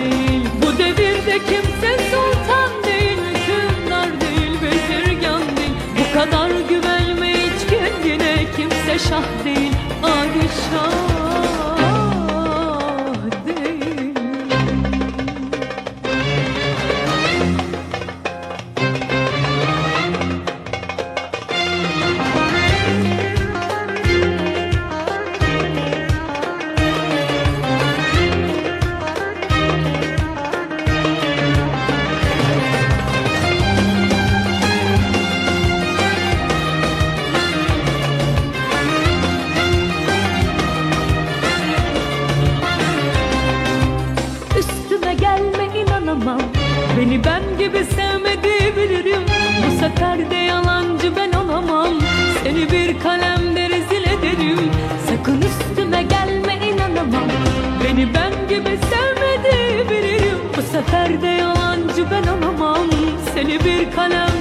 değil. Bu devirde kimse sultan değil Hükümdar değil bezirgan değil. Bu kadar güvenme hiç kendine Kimse şah değil. Padişah Beni ben gibi sevmedi bilirim Bu sefer de yalancı ben olamam. Seni bir kalemde rezil ederim. Sakın üstüme gelme inanamam. Beni ben gibi sevmedi bilirim Bu sefer de yalancı ben olamam. Seni bir kalemde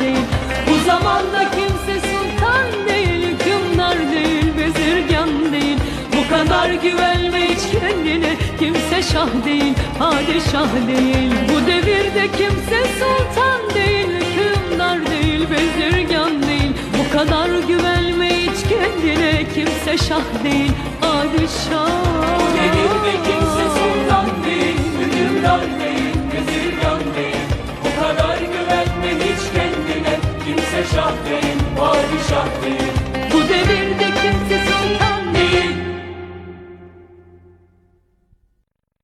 değil. Bu zamanda kimse sultan değil, hükümdar değil, bezirgan değil. Bu kadar güvenme hiç kendine, kimse şah değil, padişah değil. Bu devirde kimse sultan değil, hükümdar değil, bezirgan değil. Bu kadar güvenme hiç kendine kimse şah değil padişah. Devirde kimse